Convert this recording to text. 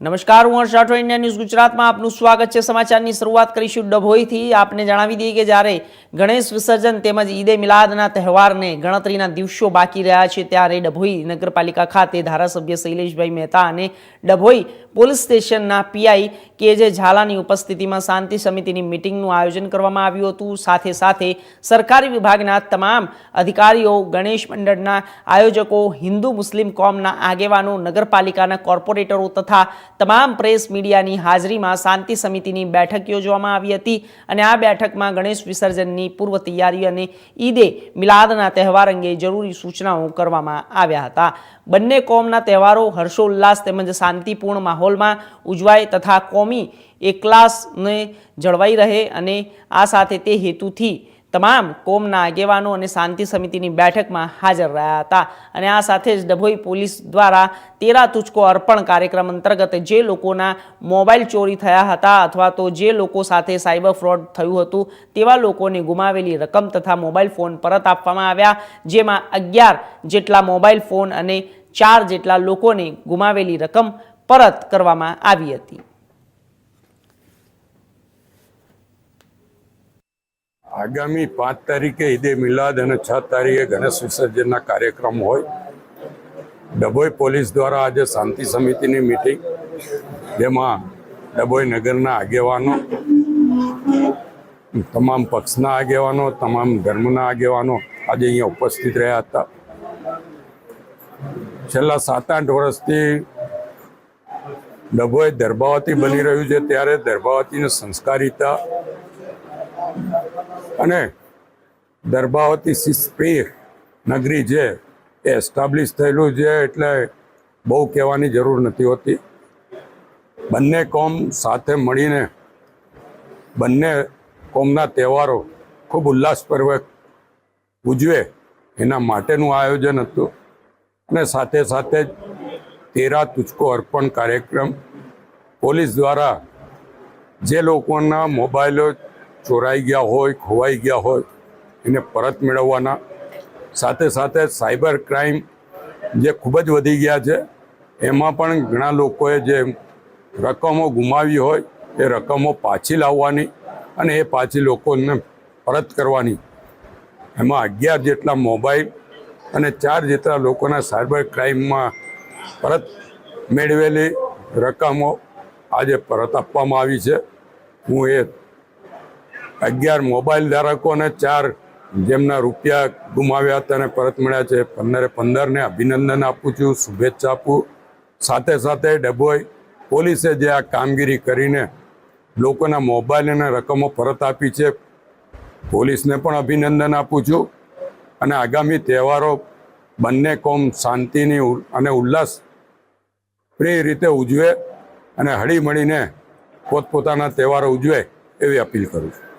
નમસ્કાર, હું હર્ષ Rathod India news ગુજરાતમાં આપનું સ્વાગત છે. સમાચારની શરૂઆત કરીશું ડભોઈથી. આપને જણાવી દઈએ કે જ્યારે ગણેશ વિસર્જન તેમજ ઈદે મિલાદના તહેવારને ગણતરીના દિવસો બાકી રહ્યા છે, ત્યારે ડભોઈ નગરપાલિકા ખાતે ધારાસભ્ય શૈલેષભાઈ મહેતા અને ડભોઈ પોલીસ સ્ટેશનના પીઆઈ કે જે ઝાલાની ઉપસ્થિતિમાં શાંતિ સમિતિની મિટિંગનું આયોજન કરવામાં આવ્યું હતું. સાથે સાથે સરકારી વિભાગના તમામ અધિકારીઓ, ગણેશ મંડળના આયોજકો, હિન્દુ મુસ્લિમ કોમના આગેવાનો, નગરપાલિકાના કોર્પોરેટરો તથા તમામ પ્રેસ મીડિયાની હાજરીમાં શાંતિ સમિતિની બેઠક યોજવામાં આવી હતી અને આ બેઠકમાં ગણેશ વિસર્જનની પૂર્વ તૈયારી અને ઈદે મિલાદના તહેવાર અંગે જરૂરી સૂચનાઓ કરવામાં આવ્યા હતા. બંને કોમના તહેવારો હર્ષોલ્લાસ તેમજ શાંતિપૂર્ણ માહોલમાં ઉજવાય તથા કોમી એકલાસને જળવાઈ રહે અને આ સાથે તે હેતુથી તમામ કોમના આગેવાનો અને શાંતિ સમિતિની બેઠકમાં હાજર રહ્યા હતા. અને આ સાથે જ ડભોઈ પોલીસ દ્વારા તેરા તુચકો અર્પણ કાર્યક્રમ અંતર્ગત જે લોકોના મોબાઈલ ચોરી થયા હતા અથવા તો જે લોકો સાથે સાયબર ફ્રોડ થયું હતું, તેવા લોકોને ગુમાવેલી રકમ તથા મોબાઈલ ફોન પરત આપવામાં આવ્યા, જેમાં અગિયાર જેટલા મોબાઈલ ફોન અને ચાર જેટલા લોકોને ગુમાવેલી રકમ પરત કરવામાં આવી હતી. આગામી પાંચ તારીખે ઈદે મિલાદ અને છ તારીખે ગણેશ વિસર્જનના કાર્યક્રમ હોય. ડભોઈ પોલીસ દ્વારા આજે શાંતિ સમિતિની મિટિંગ જેમાં ડભોઈ નગરના આગેવાનો, તમામ પક્ષના આગેવાનો, તમામ ધર્મના આગેવાનો આજે અહીંયા ઉપસ્થિત રહ્યા હતા. છેલ્લા સાત આઠ વર્ષથી ડભોઈ દર્ભાવતી બની રહ્યું છે. ત્યારે દર્ભાવતીની સંસ્કારિતા અને દરબાવતી શિસ્પ્રિય નગરી છે એ એસ્ટાબ્લિશ થયેલું છે એટલે બહુ કહેવાની જરૂર નથી હોતી. બંને કોમ સાથે મળીને બંને કોમના તહેવારો ખૂબ ઉલ્લાસપૂર્વક ઉજવે એના માટેનું આયોજન હતું. અને સાથે સાથે જ તેરા તુચકો અર્પણ કાર્યક્રમ પોલીસ દ્વારા જે લોકોના મોબાઈલો ચોરાઈ ગયા હોય, ખોવાઈ ગયા હોય, એને પરત મેળવવાના. સાથે સાથે સાયબર ક્રાઇમ જે ખૂબ જ વધી ગયા છે, એમાં પણ ઘણા લોકોએ જે રકમો ગુમાવી હોય, એ રકમો પાછી લાવવાની અને એ પાછી લોકોને પરત કરવાની. એમાં અગિયાર જેટલા મોબાઈલ અને ચાર જેટલા લોકોના સાયબર ક્રાઇમમાં પરત મેળવેલી રકમો આજે પરત આપવામાં આવી છે. હું એ અગિયાર મોબાઈલ ધારકોને ચાર જેમના રૂપિયા ગુમાવ્યા હતા અને પરત મળ્યા છે. પંદરે પંદરને અભિનંદન આપું છું, શુભેચ્છા આપું. સાથે સાથે ડભોઈ પોલીસે જે આ કામગીરી કરીને લોકોના મોબાઈલ અને રકમો પરત આપી છે, પોલીસને પણ અભિનંદન આપું છું. અને આગામી તહેવારો બંને કોમ શાંતિની અને ઉલ્લાસ પ્રિય રીતે ઉજવે અને હળીમળીને પોતપોતાના તહેવારો ઉજવે એવી અપીલ કરું છું.